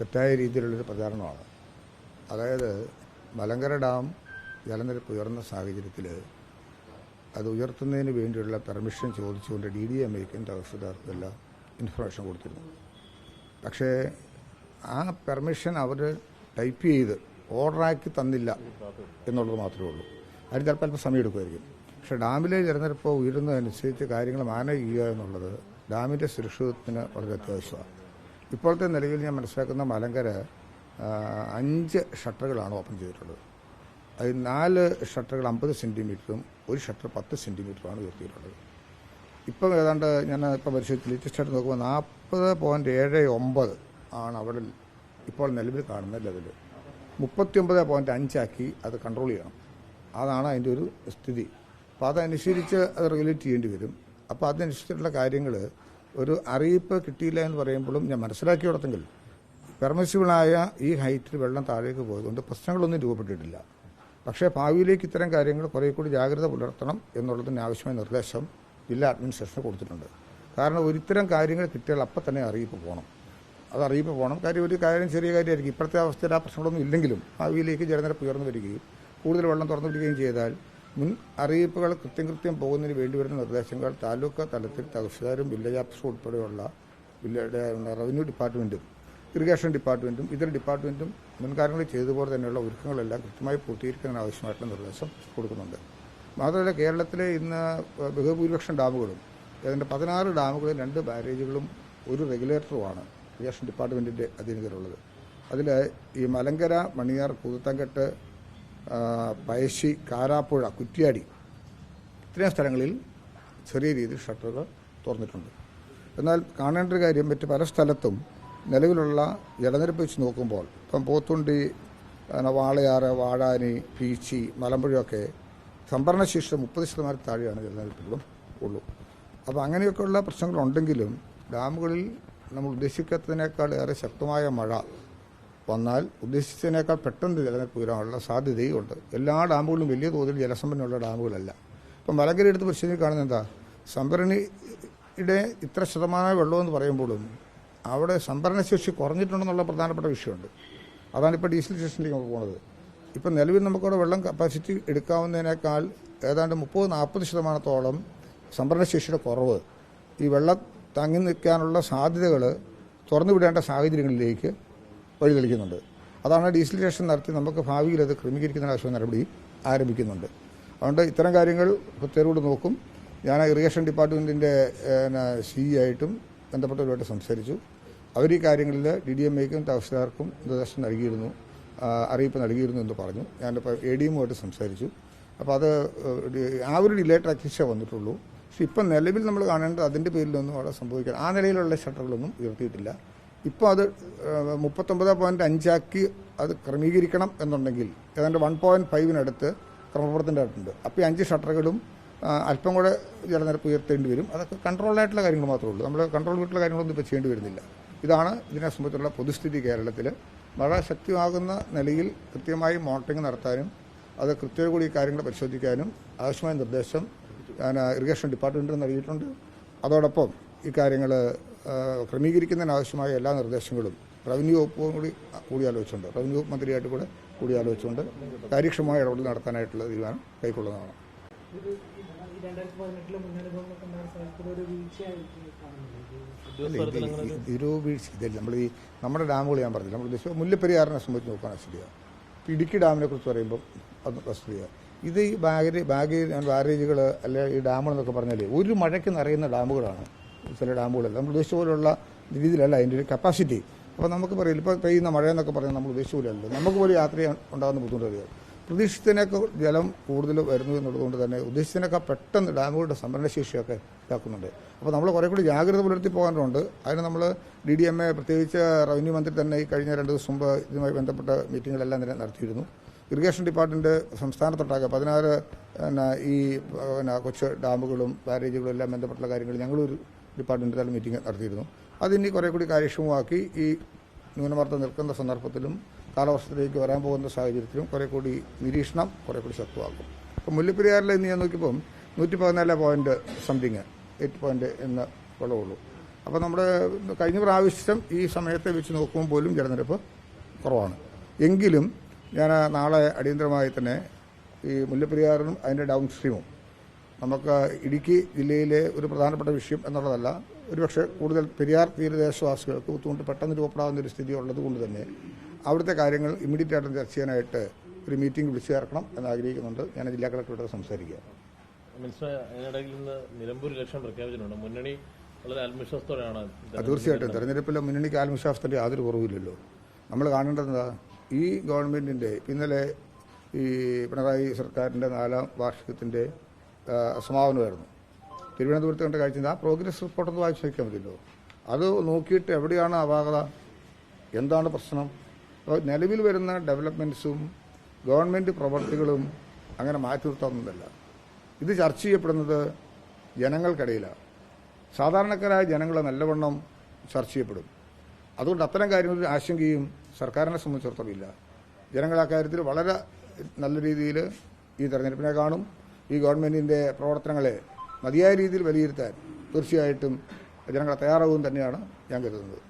തെറ്റായ രീതിയിലുള്ളൊരു പ്രചാരണമാണ്. അതായത് മലങ്കര ഡാം ജലനിരപ്പ് ഉയർന്ന സാഹചര്യത്തിൽ അത് ഉയർത്തുന്നതിന് വേണ്ടിയുള്ള പെർമിഷൻ ചോദിച്ചുകൊണ്ട് ഡി ഡി എം ഐക്കും തഹസിൽദാർക്കും ഇൻഫർമേഷൻ കൊടുത്തിരുന്നു. പക്ഷേ ആ പെർമിഷൻ അവർ ടൈപ്പ് ചെയ്ത് ഓർഡറാക്കി തന്നില്ല എന്നുള്ളത് മാത്രമേ ഉള്ളൂ. അതിന് ചിലപ്പോൾ അല്പം സമയം എടുക്കുമായിരിക്കും. പക്ഷേ ഡാമിലെ ജലനിരപ്പ് ഉയരുന്നതനുസരിച്ച് കാര്യങ്ങൾ മാനേജ് ചെയ്യുക എന്നുള്ളത് ഡാമിന്റെ സുരക്ഷിതത്വത്തിന് വളരെ അത്യാവശ്യമാണ്. ഇപ്പോഴത്തെ നിലയിൽ ഞാൻ മനസ്സിലാക്കുന്ന മലങ്കര അഞ്ച് ഷട്ടറുകളാണ് ഓപ്പൺ ചെയ്തിട്ടുള്ളത്. അതിൽ നാല് ഷട്ടറുകൾ അമ്പത് സെന്റിമീറ്ററും ഒരു ഷട്ടർ പത്ത് സെന്റിമീറ്ററുമാണ് ഉയർത്തിയിട്ടുള്ളത്. ഇപ്പം ഏതാണ്ട് ഞാൻ ഇപ്പം പരിശോധിച്ച് ലേറ്റസ്റ്റ് ആയിട്ട് നോക്കുമ്പോൾ നാൽപ്പത് പോയിന്റ് ഏഴ് ഒമ്പത് ആണ് അവിടെ ഇപ്പോൾ നിലവിൽ കാണുന്ന ലെവൽ മുപ്പത്തിയൊമ്പത് പോയിന്റ് അഞ്ചാക്കി അത് കൺട്രോൾ ചെയ്യണം. അതാണ് അതിന്റെ ഒരു സ്ഥിതി. അപ്പോൾ അതനുസരിച്ച് അത് റെഗുലേറ്റ് ചെയ്യേണ്ടി വരും. അപ്പോൾ അതനുസരിച്ചിട്ടുള്ള കാര്യങ്ങൾ ഒരു അറിയിപ്പ് കിട്ടിയില്ല എന്ന് പറയുമ്പോഴും ഞാൻ മനസ്സിലാക്കി കൊടുത്തെങ്കിൽ പെർമിസിബിളായ ഈ ഹൈറ്റിൽ വെള്ളം താഴേക്ക് പോയതുകൊണ്ട് പ്രശ്നങ്ങളൊന്നും രൂപപ്പെട്ടിട്ടില്ല. പക്ഷേ ഭാവിയിലേക്ക് ഇത്തരം കാര്യങ്ങൾ കുറേ കൂടി ജാഗ്രത പുലർത്തണം എന്നുള്ളതിന് ആവശ്യമായ നിർദ്ദേശം ജില്ലാ അഡ്മിനിസ്ട്രേഷന് കൊടുത്തിട്ടുണ്ട്. കാരണം ഒരിത്തരം കാര്യങ്ങൾ കിട്ടിയാൽ അപ്പം തന്നെ അറിയിപ്പ് പോകണം. അത് അറിയിപ്പ് പോകണം. കാര്യം ഒരു കാര്യം ചെറിയ കാര്യമായിരിക്കും. ഇപ്പോഴത്തെ അവസ്ഥയിൽ ആ പ്രശ്നങ്ങളൊന്നും ഇല്ലെങ്കിലും ഭാവിയിലേക്ക് ജലനിരപ്പ് ഉയർന്നു വരികയും കൂടുതൽ വെള്ളം തുറന്നു വിടുകയും ചെയ്താൽ മുൻ അറിയിപ്പുകൾ കൃത്യം കൃത്യം പോകുന്നതിന് വേണ്ടി വരുന്ന നിർദ്ദേശങ്ങൾ താലൂക്ക് തലത്തിൽ തഹസിൽദാരും വില്ലേജ് ഓഫീസറും ഉൾപ്പെടെയുള്ള റവന്യൂ ഡിപ്പാർട്ട്മെന്റും ഇറിഗേഷൻ ഡിപ്പാർട്ട്മെന്റും ഇതര ഡിപ്പാർട്ട്മെന്റും മുൻകാലങ്ങളിൽ ചെയ്തതുപോലെ തന്നെയുള്ള ഒരുക്കങ്ങളെല്ലാം കൃത്യമായി പൂർത്തീകരിക്കുന്നതിന് ആവശ്യമായിട്ടുള്ള നിർദ്ദേശം കൊടുക്കുന്നുണ്ട്. മാത്രമല്ല കേരളത്തിലെ ഇന്ന് ബഹുഭൂരിപക്ഷം ഡാമുകളും ഏതാണ്ട് പതിനാറ് ഡാമുകളിൽ രണ്ട് ബാരേജുകളും ഒരു റെഗുലേറ്ററുമാണ് ഇറിഗേഷൻ ഡിപ്പാർട്ട്മെന്റിന്റെ അധീനതയിലുള്ളത്. അതിൽ ഈ മലങ്കര മണിയാർ കൂത്തങ്കെട്ട് പയശ്ശി കാരാപ്പുഴ കുറ്റ്യാടി ഇത്രയും സ്ഥലങ്ങളിൽ ചെറിയ രീതിയിൽ ഷട്ടറുകൾ തുറന്നിട്ടുണ്ട്. എന്നാൽ കാണേണ്ട ഒരു കാര്യം മറ്റ് പല സ്ഥലത്തും നിലവിലുള്ള ജലനിരപ്പ് വെച്ച് നോക്കുമ്പോൾ ഇപ്പം പോത്തുണ്ടി വാളയാറ് വാഴാനി പീച്ചി മലമ്പുഴയൊക്കെ സംഭരണശേഷി മുപ്പത് ശതമാനം താഴെയാണ് ജലനിരപ്പുകളും ഉള്ളൂ. അപ്പോൾ അങ്ങനെയൊക്കെയുള്ള പ്രശ്നങ്ങളുണ്ടെങ്കിലും ഡാമുകളിൽ നമ്മൾ ഉദ്ദേശിക്കാത്തതിനേക്കാൾ ഏറെ ശക്തമായ മഴ വന്നാൽ ഉദ്ദേശിച്ചതിനേക്കാൾ പെട്ടെന്ന് ജലനിരപ്പ് ഉയരാനുള്ള സാധ്യതയും ഉണ്ട് എല്ലാ ഡാമുകളും വലിയ തോതിൽ ജലസമ്പന്നുള്ള ഡാമുകളല്ല. ഇപ്പം മലങ്കര എടുത്ത് പരിശോധന കാണുന്നത് എന്താ? സംഭരണിയുടെ ഇത്ര ശതമാനം വെള്ളമെന്ന് പറയുമ്പോഴും അവിടെ സംഭരണശേഷി കുറഞ്ഞിട്ടുണ്ടെന്നുള്ള പ്രധാനപ്പെട്ട വിഷയമുണ്ട്. അതാണ് ഇപ്പോൾ ഡീസൽ സ്റ്റേഷനിലേക്ക് നമുക്ക് പോകുന്നത് ഇപ്പം നിലവിൽ നമുക്കവിടെ വെള്ളം കപ്പാസിറ്റി എടുക്കാവുന്നതിനേക്കാൾ ഏതാണ്ട് മുപ്പത് നാൽപ്പത് ശതമാനത്തോളം സംഭരണശേഷിയുടെ കുറവ് ഈ വെള്ളം തങ്ങി നിൽക്കാനുള്ള സാധ്യതകൾ തുറന്നു വിടേണ്ട സാഹചര്യങ്ങളിലേക്ക് വഴിതെളിക്കുന്നുണ്ട് അതാണ് ഡീസൽ സ്റ്റേഷൻ നടത്തി നമുക്ക് ഭാവിയിൽ അത് ക്രമീകരിക്കുന്ന ആവശ്യം നടപടി ആരംഭിക്കുന്നുണ്ട്. അതുകൊണ്ട് ഇത്തരം കാര്യങ്ങൾ പ്രത്യേകോട് നോക്കും. ഞാൻ ഇറിഗേഷൻ ഡിപ്പാർട്ട്മെന്റിന്റെ സി ആയിട്ടും ബന്ധപ്പെട്ടവരുമായിട്ട് സംസാരിച്ചു. അവർ ഈ കാര്യങ്ങളിൽ ഡി ഡി എം ഐക്കും തഹസിൽദാർക്കും നിർദ്ദേശം നൽകിയിരുന്നു അറിയിപ്പ് നൽകിയിരുന്നു എന്ന് പറഞ്ഞു. ഞാൻ എ ഡി എമ്മുമായിട്ട് സംസാരിച്ചു. അപ്പോൾ അത് ആ ഒരു ഡിലേ ട്രാക്ടീസേ വന്നിട്ടുള്ളൂ. പക്ഷെ ഇപ്പം നിലവിൽ നമ്മൾ കാണേണ്ടത് അതിന്റെ പേരിലൊന്നും അവിടെ സംഭവിക്കാൻ ആ നിലയിലുള്ള ഷട്ടറുകളൊന്നും ഉയർത്തിയിട്ടില്ല. ഇപ്പോൾ അത് മുപ്പത്തൊമ്പത് പോയിന്റ് അഞ്ചാക്കി അത് ക്രമീകരിക്കണം എന്നുണ്ടെങ്കിൽ ഏതാണ്ട് വൺ പോയിന്റ് ഫൈവിനടുത്ത് ക്രമപ്രവർത്തനമായിട്ടുണ്ട് അപ്പോൾ ഈ അഞ്ച് ഷട്ടറുകളും അല്പം കൂടെ ജലനിരപ്പ് ഉയർത്തേണ്ടി വരും. അതൊക്കെ കൺട്രോളായിട്ടുള്ള കാര്യങ്ങൾ മാത്രമേ ഉള്ളൂ. നമ്മൾ കൺട്രോൾ വീട്ടിലുള്ള കാര്യങ്ങളൊന്നും ഇപ്പോൾ ചെയ്യേണ്ടി വരുന്നില്ല. ഇതാണ് ഇതിനെ സംബന്ധിച്ചുള്ള പൊതുസ്ഥിതി കേരളത്തിൽ മഴ ശക്തമാകുന്ന നിലയിൽ കൃത്യമായി മോണിറ്ററിംഗ് നടത്താനും അത് കൃത്യത കൂടി ഈ കാര്യങ്ങൾ പരിശോധിക്കാനും ആവശ്യമായ നിർദ്ദേശം ഞാൻ ഇറിഗേഷൻ നിന്ന് നൽകിയിട്ടുണ്ട്. അതോടൊപ്പം ഈ കാര്യങ്ങൾ ക്രമീകരിക്കുന്നതിനാവശ്യമായ എല്ലാ നിർദ്ദേശങ്ങളും റവന്യൂ വകുപ്പും കൂടി കൂടിയാലോചിച്ചുണ്ട് റവന്യൂ വകുപ്പ് മന്ത്രിയായിട്ട് കൂടെ കൂടിയാലോചിച്ചുകൊണ്ട് കാര്യക്ഷമമായ ഇടപെടൽ നടത്താനായിട്ടുള്ള തീരുമാനം കൈക്കൊള്ളുന്നതാണ്. ഇത് വീഴ്ച ഇതല്ല. നമ്മൾ ഈ നമ്മുടെ ഡാമുകൾ ഞാൻ പറഞ്ഞില്ല. നമ്മൾ ഉദ്ദേശിച്ചത് മുല്ലപ്പെരിയാറിനെ സംബന്ധിച്ച് നോക്കുകയാണ് ഇപ്പം ഇടുക്കി ഡാമിനെ കുറിച്ച് പറയുമ്പോൾ അത് വസ്തുത ഇത് ഈ ബാഗേജ് ബാഗേജ് ബാരേജുകൾ അല്ലെ ഈ ഡാമുകൾ എന്നൊക്കെ പറഞ്ഞാൽ ഒരു മഴയ്ക്ക് നിറയുന്ന ഡാമുകളാണ്. ചില ഡാമുകളല്ല. നമ്മൾ ഉദ്ദേശിച്ച പോലുള്ള രീതിയിലല്ല അതിന്റെ ഒരു കപ്പാസിറ്റി അപ്പോൾ നമുക്ക് പറയില്ല ഇപ്പോൾ പെയ്യുന്ന മഴ എന്നൊക്കെ പറഞ്ഞാൽ നമ്മൾ ഉദ്ദേശിച്ച പോലെയല്ലോ നമുക്ക് പോലും യാത്ര ഉണ്ടാകുന്ന ബുദ്ധിമുട്ട് അറിയാം പ്രതീക്ഷിച്ചതിനേക്കാൾ ജലം കൂടുതൽ വരുന്നു എന്നുള്ളതുകൊണ്ട് തന്നെ ഉദ്ദേശിച്ചതിനൊക്കെ പെട്ടെന്ന് ഡാമുകളുടെ സംഭരണശേഷിയൊക്കെ ഇതാക്കുന്നുണ്ട്. അപ്പോൾ നമ്മൾ കുറേ കൂടി ജാഗ്രത പുലർത്തി പോകാനുണ്ട്. അതിന് നമ്മൾ ഡി ഡി എം എ പ്രത്യേകിച്ച് റവന്യൂ മന്ത്രി തന്നെ ഈ കഴിഞ്ഞ രണ്ട് ദിവസം മുമ്പ് ഇതുമായി ബന്ധപ്പെട്ട മീറ്റിങ്ങുകളെല്ലാം തന്നെ നടത്തിയിരുന്നു. ഇറിഗേഷൻ ഡിപ്പാർട്ട്മെന്റ് സംസ്ഥാനത്തൊട്ടാകെ പതിനാറ് പിന്നെ ഈ പിന്നെ കൊച്ചു ഡാമുകളും ബാരേജുകളും എല്ലാം ബന്ധപ്പെട്ടുള്ള കാര്യങ്ങൾ ഞങ്ങളൊരു ഡിപ്പാർട്ട്മെന്റ് തല മീറ്റിംഗ് നടത്തിയിരുന്നു. അതിനി കുറേ കൂടി കാര്യക്ഷമമാക്കി ഈ ന്യൂനമർദ്ദം നിൽക്കുന്ന സന്ദർഭത്തിലും കാലവർഷത്തിലേക്ക് വരാൻ പോകുന്ന സാഹചര്യത്തിലും കുറേ കൂടി നിരീക്ഷണം കുറേ കൂടി ശക്തമാക്കും. അപ്പം മുല്ലപ്പെരിയാറിൽ ഇന്ന് ഞാൻ നോക്കിയപ്പം നൂറ്റി പതിനാല് പോയിന്റ് സംതിങ് എയ്റ്റ് പോയിന്റ് എന്ന് വെള്ളമുള്ളൂ. അപ്പോൾ നമ്മുടെ കഴിഞ്ഞ പ്രാവശ്യം ഈ സമയത്തെ വെച്ച് നോക്കുമ്പോൾ പോലും ജലനിരപ്പ് കുറവാണ്. എങ്കിലും ഞാൻ നാളെ അടിയന്തരമായി തന്നെ ഈ മുല്ലപ്പെരിയാറിനും അതിന്റെ ഡൗൺ സ്ട്രീമും നമുക്ക് ഇടുക്കി ജില്ലയിലെ ഒരു പ്രധാനപ്പെട്ട വിഷയം എന്നുള്ളതല്ല ഒരുപക്ഷെ കൂടുതൽ പെരിയാർ തീരദേശവാസികൾക്ക് ബുദ്ധിമുട്ട് പെട്ടെന്ന് രൂപപ്പെടാവുന്ന ഒരു സ്ഥിതി ഉള്ളത് കൊണ്ട് തന്നെ അവിടുത്തെ കാര്യങ്ങൾ ഇമ്മീഡിയറ്റ് ആയിട്ട് ചർച്ച ചെയ്യാനായിട്ട് ഒരു മീറ്റിംഗ് വിളിച്ചു ചേർക്കണം എന്ന് ആഗ്രഹിക്കുന്നുണ്ട്. ഞാൻ ജില്ലാ കളക്ടറോട് സംസാരിക്കുക അതിനിടയിൽ നിന്ന് നിലമ്പൂർ പ്രഖ്യാപിച്ചിട്ടുണ്ട്. മുന്നണി വളരെ ആത്മവിശ്വാസത്തോടെയാണ് തീർച്ചയായിട്ടും. തെരഞ്ഞെടുപ്പിലെ മുന്നണിക്ക് ആത്മവിശ്വാസത്തിന്റെ യാതൊരു കുറവില്ലല്ലോ. നമ്മൾ കാണേണ്ടത് ഈ ഗവൺമെന്റിന്റെ ഇന്നലെ ഈ പിണറായി സർക്കാരിന്റെ നാലാം വാർഷികത്തിന്റെ ആ, സമാപനമായിരുന്നു തിരുവനന്തപുരത്ത് കണ്ട കാഴ്ച ആ പ്രോഗ്രസ് റിപ്പോർട്ടൊന്ന് വായിച്ചു നോക്കിയാൽ മതിയല്ലോ. അത് നോക്കിയിട്ട് എവിടെയാണ് അപാകത? എന്താണ് പ്രശ്നം? അപ്പോൾ നിലവിൽ വരുന്ന ഡെവലപ്മെന്റ്സും ഗവൺമെന്റ് പ്രവർത്തികളും അങ്ങനെ മാറ്റി നിർത്താവുന്നതല്ല. ഇത് ചർച്ച ചെയ്യപ്പെടുന്നത് ജനങ്ങൾക്കിടയിലാണ്. സാധാരണക്കാരായ ജനങ്ങളെ നല്ലവണ്ണം ചർച്ച ചെയ്യപ്പെടും. അതുകൊണ്ട് അത്തരം കാര്യങ്ങളിൽ ആശങ്കയും സർക്കാരിനെ സംബന്ധിച്ചിടത്തോളം ഇല്ല. ജനങ്ങൾ ആ കാര്യത്തിൽ വളരെ നല്ല രീതിയിൽ ഈ തെരഞ്ഞെടുപ്പിനെ കാണും. ഈ ഗവൺമെന്റിന്റെ പ്രവർത്തനങ്ങളെ മതിയായ രീതിയിൽ വിലയിരുത്താൻ തീർച്ചയായിട്ടും ജനങ്ങൾ തയ്യാറാവും തന്നെയാണ് ഞാൻ കരുതുന്നത്.